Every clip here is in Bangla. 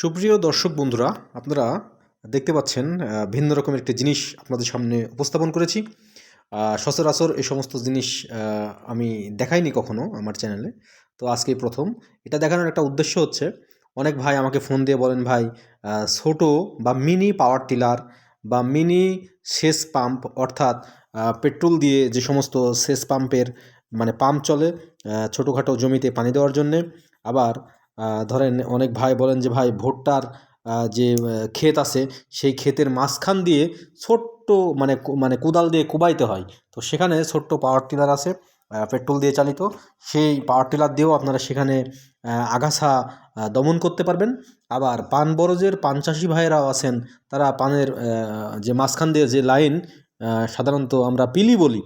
সুপ্রিয় দর্শক বন্ধুরা, আপনারা দেখতে পাচ্ছেন ভিন্ন রকমের একটি জিনিস আপনাদের সামনে উপস্থাপন করেছি। সচরাচর এই সমস্ত জিনিস আমি দেখাইনি কখনো আমার চ্যানেলে। তো আজকেই প্রথম। এটা দেখানোর একটা উদ্দেশ্য হচ্ছে, অনেক ভাই আমাকে ফোন দিয়ে বলেন, ভাই ছোট বা মিনি পাওয়ার টিলার বা মিনি সেচ পাম্প, অর্থাৎ পেট্রোল দিয়ে যে সমস্ত সেচ পাম্পের মানে পাম্প চলে ছোটোখাটো জমিতে পানি দেওয়ার জন্যে, আবার ধরেন অনেক ভাই বলেন যে, ভাই, ভুট্টার যে ক্ষেত আছে, সেই ক্ষেতের মাঝখান দিয়ে ছোট্ট মানে মানে কোদাল দিয়ে কোবাইতে হয়। তো সেখানে ছোট্ট পাওয়ার টিলার আছে পেট্রোল দিয়ে চালিত। সেই পাওয়ার টিলার দিয়েও আপনারা সেখানে আগাছা দমন করতে পারবেন। আবার পান বরজের পান চাষি ভাইয়েরাও আছেন, তারা পানের যে মাঝখান দিয়ে যে লাইন সাধারণত আমরা পিলি বলি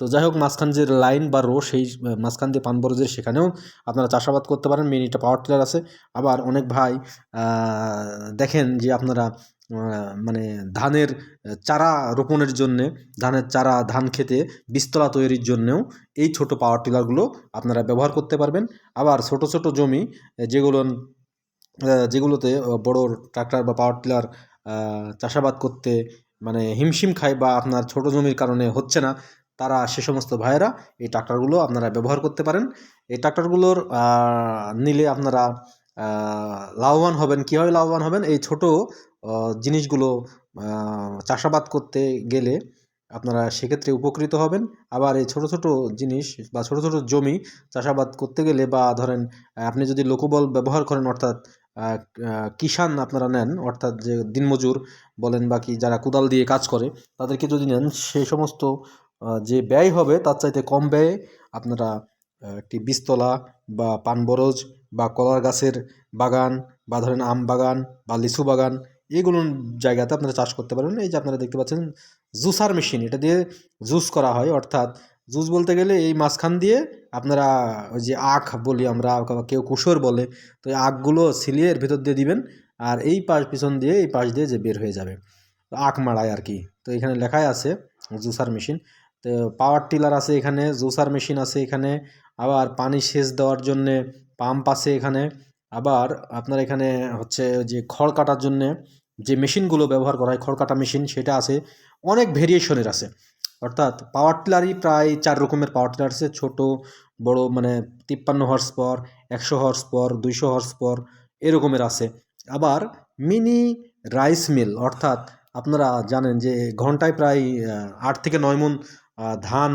তো যাই হোক মাঝখান যে লাইন বা রো, সেই মাঝখান দিয়ে পান বরজের সেখানেও আপনারা চাষাবাদ করতে পারেন। মিনিটা পাওয়ার টিলার আছে। আবার অনেক ভাই দেখেন যে আপনারা মানে ধানের চারা রোপণের জন্যে, ধানের চারা, ধান খেতে বিস্তলা তৈরির জন্যেও এই ছোট পাওয়ার টিলারগুলো আপনারা ব্যবহার করতে পারবেন। আবার ছোট ছোট জমি যেগুলো যেগুলোতে বড় ট্রাক্টর বা পাওয়ার টিলার চাষাবাদ করতে মানে হিমশিম খায় বা আপনার ছোট জমির কারণে হচ্ছে না তারা সে সমস্ত ভাইয়েরা এই ট্রাক্টরগুলো আপনারা ব্যবহার করতে পারেন। এই ট্রাক্টরগুলোর নিলে আপনারা লাভবান হবেন। কীভাবে লাভবান হবেন? এই ছোট জিনিসগুলো চাষাবাদ করতে গেলে আপনারা সেক্ষেত্রে উপকৃত হবেন। আবার এই ছোট ছোট জিনিস বা ছোট ছোট জমি চাষাবাদ করতে গেলে বা ধরেন আপনি যদি লোকবল ব্যবহার করেন, অর্থাৎ কিষান আপনারা নেন, অর্থাৎ যে দিনমজুর বলেন বা কি, যারা কোদাল দিয়ে কাজ করে তাদেরকে যদি নেন সেই সমস্ত যে ব্যয় হবে তার চাইতে কম ব্যয়ে আপনারা একটি বীজতলা বা পানবরজ বা কলার গাছের বাগান বা ধরেন আম বাগান বা লিচু বাগান এইগুলো জায়গাতে আপনারা চাষ করতে পারবেন এই যে আপনারা দেখতে পাচ্ছেন, জুসার মেশিন, এটা দিয়ে জুস করা হয়। অর্থাৎ জুস বলতে গেলে এই মাঝখান দিয়ে আপনারা ওই যে আখ বলি আমরা কেউ কুসর বলে, তো এই আখগুলো সিলিয়ে এর ভেতর দিয়ে দিবেন আর এই পাশ পিছন দিয়ে, এই পাশ দিয়ে যে বের হয়ে যাবে। আখ মাড়ায় আর কি। তো এখানে লেখাই আছে জুসার মেশিন। তো পাওয়ার টিলার আছে এখানে জুসার মেশিন আছে এখানে, আবার পানি সেচ দেওয়ার জন্যে পাম্প আছে এখানে, আবার আপনার এখানে হচ্ছে যে খড় কাটার জন্যে যে মেশিনগুলো ব্যবহার করা হয়, খড় কাটা মেশিন সেটা আছে, অনেক ভেরিয়েশনের আছে। অর্থাৎ পাওয়ার টিলারই প্রায় চার রকমের পাওয়ার টিলার আছে, ছোট, বড় মানে তিপ্পান্ন হর্স পর একশো হর্স পর দুইশো হর্স পর এরকমের আছে। আবার মিনি রাইস মিল অর্থাৎ আপনারা জানেন যে ঘন্টায় প্রায় আট থেকে নয় মন ধান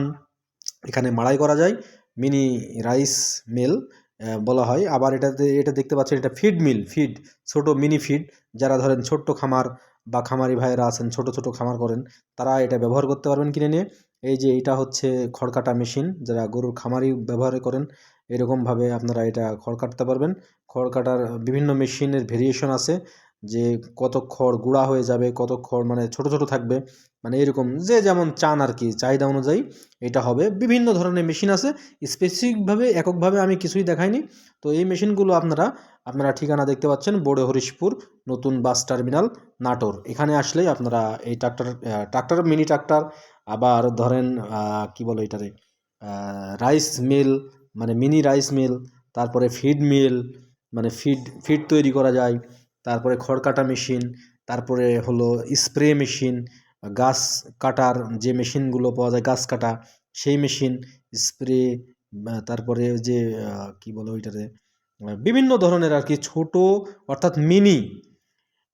এখানে মাড়াই করা যায়, মিনি রাইস মিল বলা হয়। আবার এটাতে, এটা দেখতে পাচ্ছেন, এটা ফিড মিল, ফিড, ছোট মিনি ফিড। যারা ধরেন ছোট্ট খামার বা খামারি ভাইয়েরা আছেন, ছোট ছোট খামার করেন, তারা এটা ব্যবহার করতে পারবেন কিনে নিয়ে। এই যে এটা হচ্ছে খড় কাটা মেশিন, যারা গরুর খামারি ব্যবহার করেন, এরকমভাবে আপনারা এটা খড় কাটতে পারবেন। খড় কাটার বিভিন্ন মেশিনের ভেরিয়েশন আছে। যে কত খড় গুঁড়া হয়ে যাবে, কত খড় মানে ছোট ছোট থাকবে মানে এরকম যে যেমন চান আর কি চাহিদা অনুযায়ী এটা হবে। বিভিন্ন ধরনের মেশিন আছে স্পেসিফিকভাবে এককভাবে আমি কিছুই দেখাইনি। তো এই মেশিনগুলো আপনারা আপনারা ঠিকানা দেখতে পাচ্ছেন, বড়ে হরিশপুর, নতুন বাস টার্মিনাল, নাটোর। এখানে আসলেই আপনারা এই ট্রাক্টর ট্রাক্টর, মিনি ট্রাক্টর, আবার ধরেন কি বলো এটারে রাইস মিল মানে মিনি রাইস মিল তারপরে ফিড মিল মানে ফিড ফিড তৈরি করা যায়। তারপরে খড় কাটা মেশিন, তারপরে হলো স্প্রে মেশিন, গাছ কাটার যে মেশিনগুলো পাওয়া যায় গাছ কাটা, সেই মেশিন, স্প্রে তারপরে যে কি বলো ওইটাতে বিভিন্ন ধরনের আর কি ছোট অর্থাৎ mini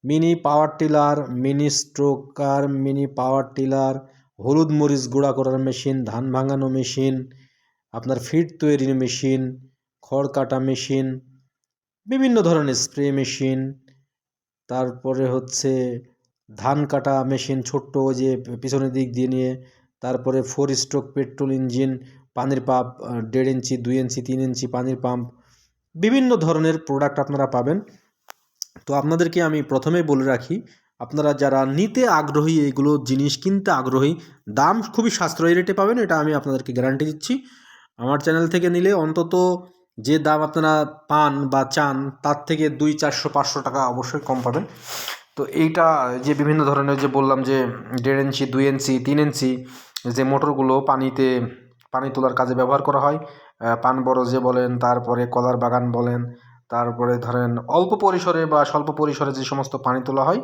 mini power tiller, mini stroker, mini power tiller, হলুদ মরিচ গুঁড়া করার মেশিন, ধান ভাঙানো মেশিন, আপনার ফিড তৈরির মেশিন, খড় কাটা মেশিন, বিভিন্ন ধরনের স্প্রে মেশিন তারপরে হচ্ছে ধান কাটা মেশিন ছোট্ট ওই যে পিছনের দিক দিয়ে নিয়ে, তারপরে ফোর স্ট্রোক পেট্রোল ইঞ্জিন পানির পাম্প দেড় ইঞ্চি, দুই ইঞ্চি, তিন ইঞ্চি পানির পাম্প বিভিন্ন ধরনের প্রোডাক্ট আপনারা পাবেন। তো আপনাদেরকে আমি প্রথমেই বলে রাখি, আপনারা যারা নিতে আগ্রহী এইগুলো জিনিস কিনতে আগ্রহী, দাম খুবই সাশ্রয়ী রেটে পাবেন, এটা আমি আপনাদেরকে গ্যারান্টি দিচ্ছি। আমার চ্যানেল থেকে নিলে অন্তত যে দাম আপনারা পান বা চান, তার থেকে দুই, চারশো, পাঁচশো টাকা অবশ্যই কম পাবেন। তো এইটা যে বিভিন্ন ধরনের যে বললাম যে দেড় ইঞ্চি, দুই ইঞ্চি, তিন ইঞ্চি যে মোটরগুলো পানিতে, পানি তোলার কাজে ব্যবহার করা হয় পান বরজে বলেন, তারপরে কলার বাগান বলেন, তারপরে ধরেন অল্প পরিসরে বা স্বল্প পরিসরে যে সমস্ত পানি তোলা হয়,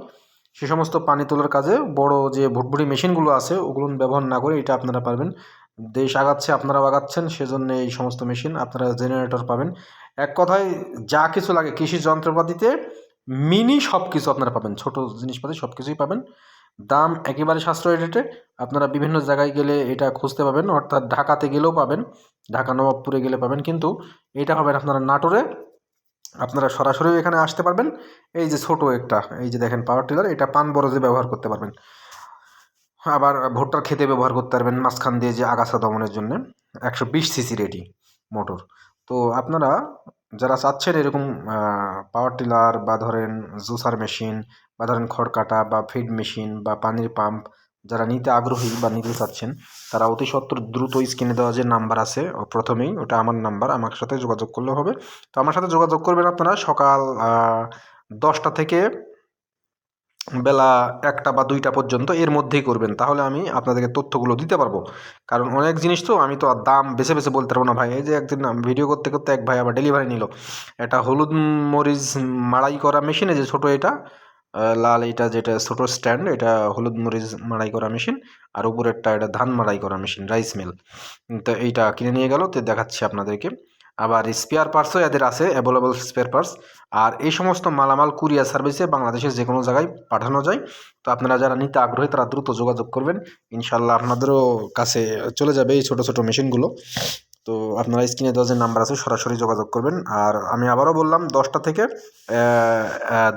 সে সমস্ত পানি তোলার কাজে বড় যে ভুটভুটি মেশিনগুলো আছে, ওগুলো ব্যবহার না করে এটা আপনারা পারবেন। দেশ আগাচ্ছে, আপনারাও আগাচ্ছেন, সেজন্য এই সমস্ত মেশিন আপনারা জেনারেটর পাবেন। এক কথায়, যা কিছু লাগে কৃষি যন্ত্রপাতিতে, মিনি সব কিছু আপনারা পাবেন। ছোট জিনিসপাতি সব কিছুই পাবেন। দাম একেবারে সাশ্রয়ী রেটে, আপনারা বিভিন্ন জায়গায় গেলে এটা খুঁজতে পাবেন, অর্থাৎ ঢাকাতে গেলেও পাবেন, ঢাকা নবাবপুরে গেলে পাবেন, কিন্তু এটা পাবেন আপনারা নাটোরে। আপনারা সরাসরি এখানে আসতে পারবেন। এই যে ছোট একটা, এই যে দেখেন পাওয়ার টিলার এটা পান বরজে ব্যবহার করতে পারবেন। আবার ভুট্টার খেতে ব্যবহার করতে পারবেন মাঝখান দিয়ে যে আগাছা দমনের জন্য, একশো বিশ সিসি রেডি মোটর। তো আপনারা যারা চাচ্ছেন এরকম পাওয়ার টিলার বা ধরেন জুসার মেশিন বা ধরেন খড় কাটা বা ফিড মেশিন বা পানির পাম্প যারা নিতে আগ্রহী বা নিতে চাচ্ছেন, তারা অতি সত্বর দ্রুত স্ক্রিনে দেওয়া যে নাম্বার আছে প্রথমেই ওটা আমার নাম্বার আমার সাথে যোগাযোগ করলে হবে। তো আমার সাথে যোগাযোগ করবেন আপনারা সকাল দশটা থেকে বেলা একটা বা দুইটা পর্যন্ত এর মধ্যেই করবেন। তাহলে আমি আপনাদেরকে তথ্যগুলো দিতে পারব। কারণ অনেক জিনিস তো আমি তো আর দাম বেছে বেছে বলতে পারব না ভাই। এই যে একদিন ভিডিও করতে করতে এক ভাই আবার ডেলিভারি নিল। এটা হলুদ মরিচ মাড়াই করা মেশিনে যে ছোটো এটা লাল এটা যেটা ছোটো স্ট্যান্ড এটা হলুদ মরিচ মাড়াই করা মেশিন আর উপরেরটা এটা ধান মাড়াই করা মেশিন রাইস মিল তো এইটা কিনে নিয়ে গেল, তো দেখাচ্ছি আপনাদেরকে। আবার স্পেয়ার পার্টসও এদের আছে অ্যাভেলেবল স্পেয়ার পার্টস আর এই সমস্ত মালামাল কুরিয়ার সার্ভিসে বাংলাদেশের যে কোনো জায়গায় পাঠানো যায়। তো আপনারা যারা নিতে আগ্রহী, তারা দ্রুত যোগাযোগ করবেন। ইনশাল্লাহ আপনাদেরও কাছে চলে যাবে এই ছোটো ছোটো মেশিনগুলো। তো আপনারা স্ক্রিনে দেওয়া যে নাম্বার আছে, সরাসরি যোগাযোগ করবেন। আর আমি আবারও বললাম, দশটা থেকে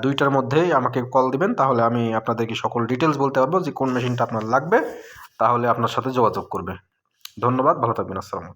দুইটার মধ্যেই আমাকে কল দিবেন। তাহলে আমি আপনাদেরকে সকল ডিটেলস বলতে পারব যে কোন মেশিনটা আপনার লাগবে। তাহলে আপনার সাথে যোগাযোগ করবে। ধন্যবাদ, ভালো থাকবেন, আসসালামু